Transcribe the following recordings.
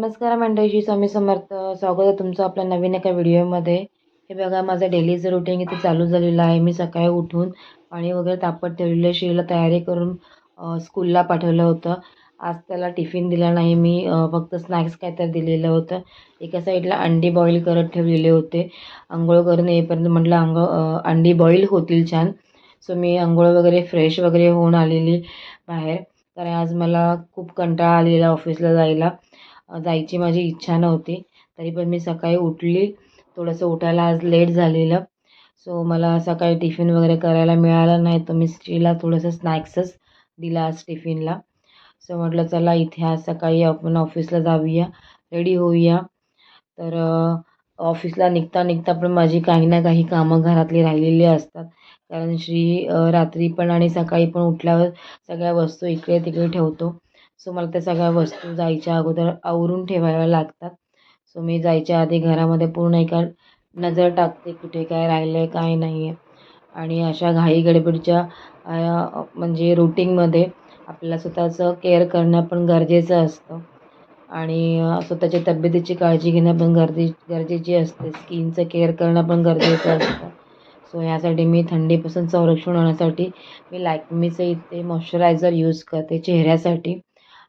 नमस्कार मंडळी स्वामी समर्थ. स्वागत आहे तुमचं आपल्या नवीन एका व्हिडिओमध्ये. हे बघा माझं डेलीचं रुटीन इथे चालू झालेलं आहे. मी सकाळी उठून पाणी वगैरे तापत ठेवलेलं आहे श्रीला तयारी करून स्कूलला पाठवलं होतं. आज त्याला टिफिन दिला नाही. मी फक्त स्नॅक्स काहीतरी दिलेलं होतं. एका साईडला अंडी बॉईल करत ठेवलेले होते. आंघोळ करून येईपर्यंत म्हटलं अंघ अंडी बॉईल होतील छान. सो मी आंघोळ वगैरे फ्रेश वगैरे होऊन आलेली बाहेर. कारण आज मला खूप कंटाळा आलेला ऑफिसला जायला. जायची माझी इच्छा नव्हती. तरी पण मी सकाळी उठली. थोडंसं उठायला आज लेट झालेलं. सो मला सकाळी टिफिन वगैरे करायला मिळालं नाही. तर मी स्त्रीला थोडंसं स्नॅक्सच दिला आज टिफिनला. सो म्हटलं चला इथे आज सकाळी आपण ऑफिसला जाऊया. रेडी होऊया. तर ऑफिसला निघता निघता पण माझी काही ना काही कामं घरातली राहिलेली असतात. कारण श्री रात्री पण आणि सकाळी पण उठल्यावर सगळ्या वस्तू इकडे तिकडे ठेवतो. सो मला त्या सगळ्या वस्तू जायच्या अगोदर आवरून ठेवायला लागतात. सो मी जायच्या आधी घरामध्ये पूर्ण एका नजर टाकते कुठे काय राहिलं आहे काय नाही आहे आणि अशा घाई गडबडीच्या म्हणजे रुटीनमध्ये आपल्याला स्वतःचं केअर करणं पण गरजेचं असतं. आणि स्वतःच्या तब्येतीची काळजी घेणं पण गरजे गरजेची असते. स्किनचं केअर करणं पण गरजेचं असतं. सो ह्यासाठी मी थंडीपासून संरक्षण होण्यासाठी मी लॅक्मीचं इथे मॉइश्चरायझर यूज करते चेहऱ्यासाठी.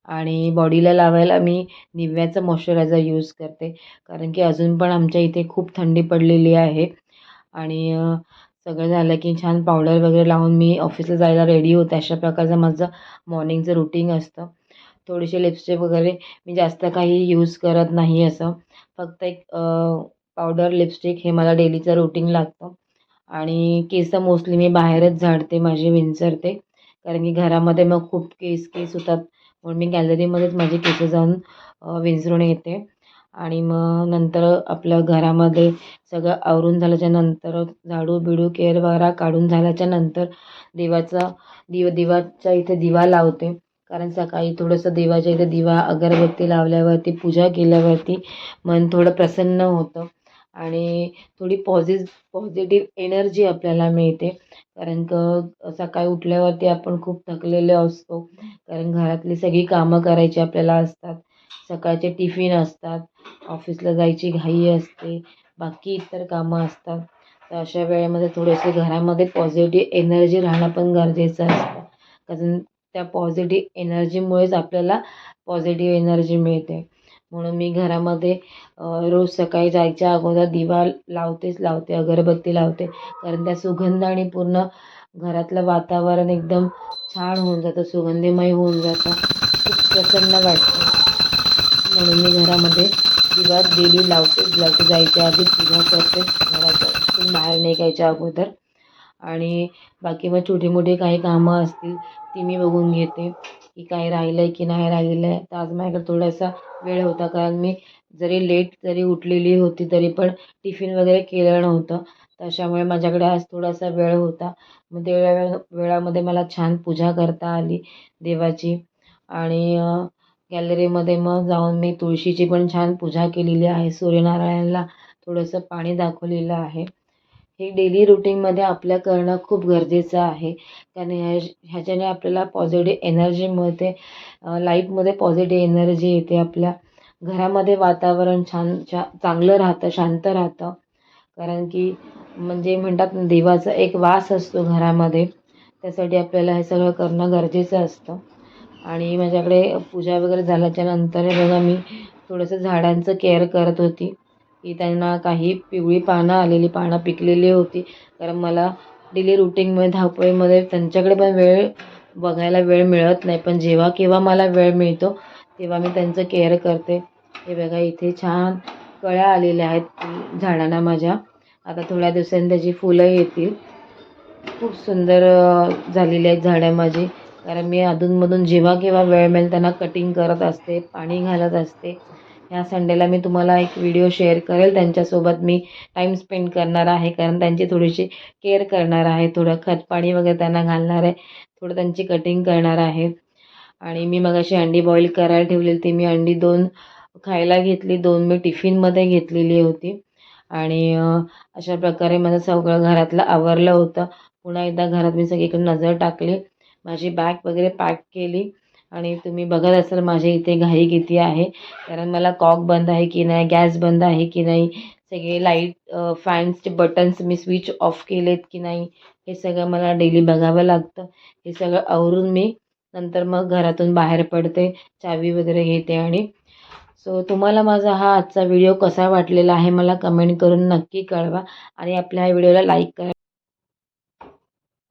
आणि बॉडीला लावायला मी निव्याचं मॉइश्चरायझर यूज करते. कारण की अजून पण आमच्या इथे खूप थंडी पडलेली आहे. आणि सगळं झालं की छान पावडर वगैरे लावून मी ऑफिसला जायला रेडी होते. अशा प्रकारचं माझं मॉर्निंगचं रुटीन असतं. थोडीशी लिपस्टिक वगैरे मी जास्त काही यूज करत नाही असं. फक्त एक पावडर लिपस्टिक हे मला डेलीचं रुटीन लागतं. आणि केस मोस्टली मी बाहेरच झाडते माझे विंचरते. कारण की घरामध्ये मग खूप केस केस होतात. म्हणून मी गॅलरीमध्येच माझे केस जाऊन अ, विंचरून येते आणि मग नंतर आपलं घरामध्ये सगळं आवरून झाल्याच्यानंतर झाडू बिडू केर वगैरे काढून झाल्याच्यानंतर देवाचा दिव दिवाच्या इथे दिवा लावते. कारण सकाळी थोडंसं देवाच्या इथे दिवा अगरबत्ती लावल्यावरती पूजा केल्यावरती मन थोडं प्रसन्न होतं. आणि थोडी पॉझिज पॉझिटिव्ह एनर्जी आपल्याला मिळते. कारण क सकाळी उठल्यावरती आपण खूप थकलेले असतो. कारण घरातली सगळी कामं करायची आपल्याला असतात. सकाळचे टिफिन असतात. ऑफिसला जायची घाई असते. बाकी इतर कामं असतात. तर अशा वेळेमध्ये थोडेसे घरामध्ये पॉझिटिव्ह एनर्जी राहणं पण गरजेचं असतं. कारण त्या पॉझिटिव्ह एनर्जीमुळेच आपल्याला पॉझिटिव्ह एनर्जी मिळते. म्हणून मी घरामध्ये रोज सकाळी जायच्या अगोदर दिवा लावतेच लावते अगरबत्ती लावते. कारण त्या सुगंधाने पूर्ण घरातलं वातावरण एकदम छान होऊन जातं सुगंधीमय होऊन जातं. खूप प्रसन्न वाटतं. म्हणून मी घरामध्ये दिवा डेली लावतेच लावते. जायच्या आधी पूजा करते घरातून बाहेर निघायच्या अगोदर. आणि बाकी मग छोटी मोठी काही कामं असतील ती मी बघून घेते. की काय राहिलं आहे की नाही राहिलं आहे तर आज माझ्याकडे थोडासा वेळ होता. कारण मी जरी लेट जरी उठलेली होती तरी पण टिफिन वगैरे केलं नव्हतं. त्याच्यामुळे माझ्याकडे आज थोडासा वेळ होता. मग ते वेळामध्ये मला छान पूजा करता आली देवाची. आणि गॅलरीमध्ये मग जाऊन मी तुळशीची पण छान पूजा केलेली आहे. सूर्यनारायणला थोडंसं पाणी दाखवलेलं आहे. हे डेली रुटीनमध्ये आपल्या करणं खूप गरजेचं आहे. त्याने ह्या ह्याच्याने आपल्याला पॉझिटिव्ह एनर्जी मिळते. लाईफमध्ये पॉझिटिव्ह एनर्जी येते. आपल्या घरामध्ये वातावरण छान छा चांगलं राहतं शांत राहतं. कारण की म्हणजे म्हणतात देवाचा एक वास असतो घरामध्ये. त्यासाठी आपल्याला हे सगळं करणं गरजेचं असतं. आणि माझ्याकडे पूजा वगैरे झाल्याच्यानंतर हे बघा मी थोडंसं झाडांचं केअर करत होती. त्यांना काही पिवळी पानं आलेली पानं पिकलेली होती. कारण मला डेली रुटीनमध्ये धावपळीमध्ये त्यांच्याकडे पण वेळ बघायला वेळ मिळत नाही. पण जेव्हा केव्हा मला वेळ मिळतो तेव्हा मी त्यांचं केअर करते. हे बघा इथे छान कळ्या आलेल्या आहेत झाडांना माझ्या. आता थोड्या दिवसांनी त्याची फुलं येतील. खूप सुंदर झालेली आहेत झाडं माझी. कारण मी अधूनमधून जेव्हा केव्हा वेळ मिळेल त्यांना कटिंग करत असते पाणी घालत असते. ह्या संडेला मी तुम्हाला एक व्हिडिओ शेअर करेल. त्यांच्यासोबत मी टाईम स्पेंड करणार आहे. कारण त्यांची थोडीशी केअर करणार आहे. थोडं खतपाणी वगैरे त्यांना घालणार आहे. थोडं त्यांची कटिंग करणार आहे. आणि मी मग अशी अंडी बॉईल करायला ठेवलेली ती मी अंडी दोन खायला घेतली. दोन मी टिफिनमध्ये घेतलेली होती. आणि अशा प्रकारे माझं सगळं घरातलं आवरलं होतं. पुन्हा एकदा घरात मी सगळीकडे नजर टाकली. माझी बॅग वगैरे पॅक केली. आणि तुम्ही बघत असाल माझ्या इथे घाई किती आहे. कारण मला कॉक बंद आहे की नाही गॅस बंद आहे की नाही सगळे लाइट फॅन्सचे बटन्स मी स्विच ऑफ केलेत की नाही हे सगळं मला डेली बघावं लागतं. हे सगळं आवरून मी नंतर मग घरातून बाहेर पडते चावी वगैरे घेते आणि सो तुम्हाला माझा हा आजचा व्हिडिओ कसा वाटलेला आहे मला कमेंट करून नक्की कळवा आणि आपल्या ह्या व्हिडिओला लाईक करा.